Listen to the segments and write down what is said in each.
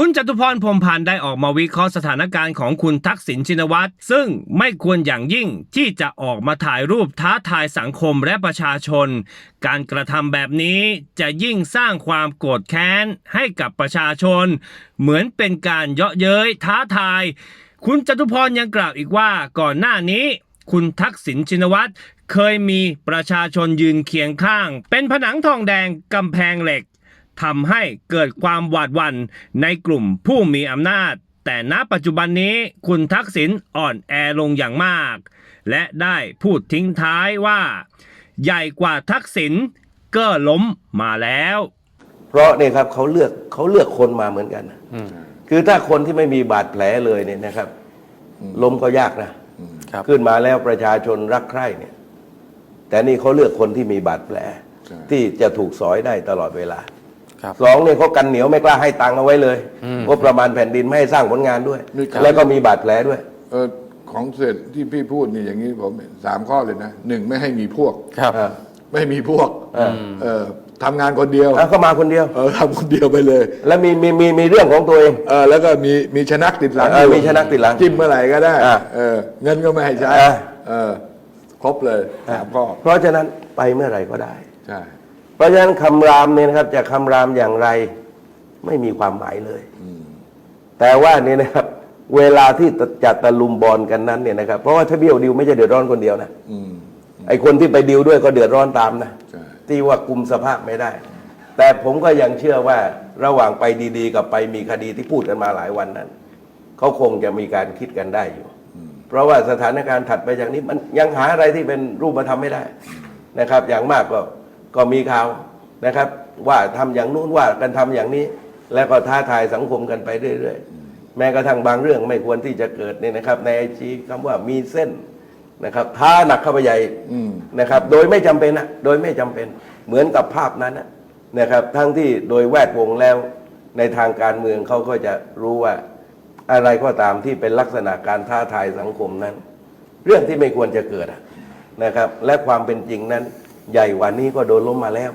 คุณจตุพรพรมพันธ์ได้ออกมาวิเคราะห์สถานการณ์ของคุณทักษิณชินวัตรซึ่งไม่ควรอย่างยิ่งที่จะออกมาถ่ายรูปท้าทายสังคมและประชาชน การกระทำแบบนี้จะยิ่งสร้างความโกรธแค้นให้กับประชาชน เหมือนเป็นการเยาะเย้ยท้าทาย คุณจตุพรยังกล่าวอีกว่าก่อนหน้านี้ คุณทักษิณชินวัตรเคยมีประชาชนยืนเคียงข้าง เป็นผนังทองแดงกำแพงเหล็ก ทำให้เกิดความหวาดหวั่นในกลุ่มผู้มีอำนาจ แต่ณปัจจุบันนี้คุณทักษิณอ่อนแอลงอย่างมาก และได้พูดทิ้งท้ายว่า ใหญ่กว่าทักษิณก็ล้มมาแล้ว เพราะเนี่ยครับเขาเลือกเขาเลือกคนมาเหมือนกันนะคือถ้าคนที่ไม่มีบาดแผลเลยเนี่ยนะครับ ล้มก็ยากนะครับขึ้นมาแล้วประชาชนรักใคร่เนี่ย แต่นี่เขาเลือกคนที่มีบาดแผลใช่ที่จะถูกสอยได้ตลอดเวลา ครับสองเนี่ยเขากันเหนียวไม่กล้าให้ตังค์เอาไว้เลยงบประมาณแผ่นดินไม่ให้สร้างผลงานด้วย นี่ครับ แล้วก็มีบาดแผลด้วย เออของเสร็จที่พี่พูดนี่อย่างนี้ผมเห็นสามข้อเลยนะหนึ่งไม่ให้มีพวก ครับอ่าไม่ให้มีพวกอ่าเออทำงานคนเดียวอะเขามาคนเดียว เออทำคนเดียวไปเลย แล้วมีมีมีมีเรื่องของตัวเอง เออแล้วก็มีมีชนักติดหลังเอออยู่มีชนักติดหลังจิ้มเมื่อไหร่ก็ได้อ่าเออเงินก็ไม่ให้ใช้อ่าเออครบเลยสามข้อเพราะฉะนั้นไปเมื่อไหร่ก็ได้ ใช่ เพราะฉะนั้นคำรามเนี่ยนะครับจะคำรามอย่างไรไม่มีความหมายเลย แต่ว่าเนี่ยนะครับ เวลาที่จัดตะลุมบอลกันนั้นเนี่ยนะครับ เพราะว่าถ้าเบี้ยวดิวไม่ใช่เดือดร้อนคนเดียวนะอืมไอคนที่ไปดิวด้วยก็เดือดร้อนตามนะใช่ที่ว่ากุมสภาพไม่ได้ แต่ผมก็ยังเชื่อว่าระหว่างไปดีๆ กับไปมีคดีที่พูดกันมาหลายวันนั้นเขาคงจะมีการคิดกันได้อยู่ เพราะว่าสถานการณ์ถัดไปจากนี้มันยังหาอะไรที่เป็นรูปธรรมไม่ได้นะครับ อย่างมากก็ ก็มีข่าวนะครับ ว่าทำอย่างนู้นว่ากันทำอย่างนี้ แล้วก็ท้าทายสังคมกันไปเรื่อยๆ แม้กระทั่งบางเรื่องไม่ควรที่จะเกิดเนี่ยนะครับ ในไอจีคำว่ามีเส้นนะครับท้าหนักเข้าไปใหญ่นะครับ โดยไม่จำเป็นนะโดยไม่จำเป็นเหมือนกับภาพนั้นนะครับ ทั้งที่โดยแวดวงแล้วในทางการเมืองเขาก็จะรู้ว่าอะไรก็ตามที่เป็นลักษณะการท้าทายสังคมนั้น เรื่องที่ไม่ควรจะเกิดนะครับ และความเป็นจริงนั้น ใหญ่กว่านี้ก็โดนล้มมาแล้ว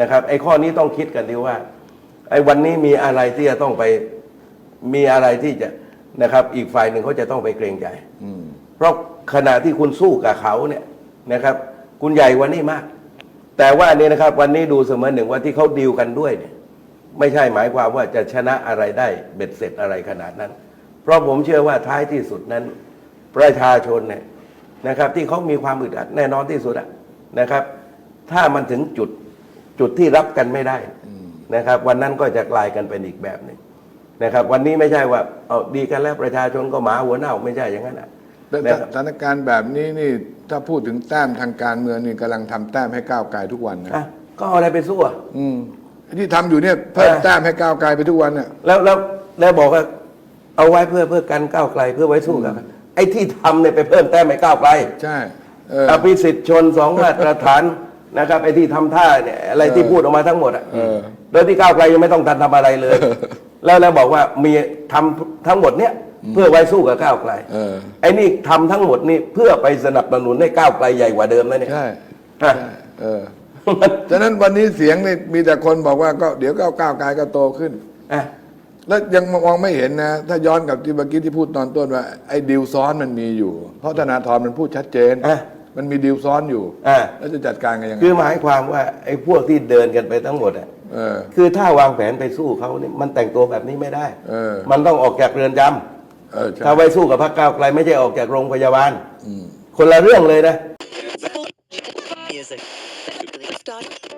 นะครับ ไอ้ข้อนี้ต้องคิดกันดีว่า ไอ้วันนี้มีอะไรที่จะต้องไปมีอะไรที่จะนะครับ อีกฝ่ายหนึ่งเขาจะต้องไปเกรงใจอืมเพราะขณะที่คุณสู้กับเขาเนี่ยนะครับ คุณใหญ่กวันนี้มาก แต่ว่าเนี่ยนะครับ วันนี้ดูเสมือนหนึ่งว่าที่เขาดีลกันด้วยเนี่ย ไม่ใช่หมายความว่าจะชนะอะไรได้เบ็ดเสร็จอะไรขนาดนั้น เพราะผมเชื่อว่าท้ายที่สุดนั้น ประชาชนเนี่ยนะครับ ที่เขามีความอึดอัดแน่นอนที่สุดอะ นะครับ ถ้ามันถึงจุดจุดที่รับกันไม่ได้นะครับ วันนั้นก็จะกลายกันเป็นอีกแบบหนึ่งนะครับ วันนี้ไม่ใช่ว่าเอาดีกันแล้วประชาชนก็หมาหัวเน่าไม่ใช่อย่างนั้นอะแต่นะครับสถานการณ์แบบนี้นี่ถ้าพูดถึงแต้มทางการเมืองนี่กำลังทำแต้มให้ก้าวไกลทุกวันนะอะก็เอาอะไรไปสู้อะอืมที่ทำอยู่เนี่ยเพิ่มเออแต้มให้ก้าวไกลไปทุกวันน่ะแล้วแล้วแล้วบอกว่าเอาไว้เพื่อเพื่อกันก้าวไกลเพื่อไว้สู้กับไอ้ที่ทำเนี่ยไปเพิ่มแต้มให้ก้าวไกลใช่เอออภิสิทธิ์ชนสองมาตรฐานนะครับไอ้ที่ทำท่าเนี่ยอะไรที่พูดออกมาทั้งหมดอะเออโดยที่ก้าวไกลยังไม่ต้องทันทำอะไรเลย แล้วแล้วบอกว่ามีทำทั้งหมดเนี่ยเพื่อไว้สู้กับก้าวไกลเออไอ้นี่ทำทั้งหมดนี่เพื่อไปสนับสนุนให้ก้าวไกลใหญ่กว่าเดิมนะเนี่ยใช่ฮะใช่เออฉะนั้นวันนี้เสียงนี่มีแต่คนบอกว่าก็เดี๋ยวก้าวก้าวไกลก็โตขึ้นอะแล้วยังมองไม่เห็นนะ ถ้าย้อนกับที่เมื่อกี้ที่พูดตอนต้นว่าไอ้ดิวซ้อนมันมีอยู่ เพราะธนาธรมันพูดชัดเจนอะ มันมีดิวซ้อนอยู่อะแล้วจะจัดการกันยังไงคือหมายความว่าไอ้พวกที่เดินกันไปทั้งหมดอะเออ คือถ้าวางแผนไปสู้เขาเนี่ยมันแต่งตัวแบบนี้ไม่ได้ เออ มันต้องออกจากเรือนจำเออใช่ถ้าไว้สู้กับพรรคก้าวไกลไม่ใช่ออกจากโรงพยาบาลคนละเรื่องเลยนะ Music. Start.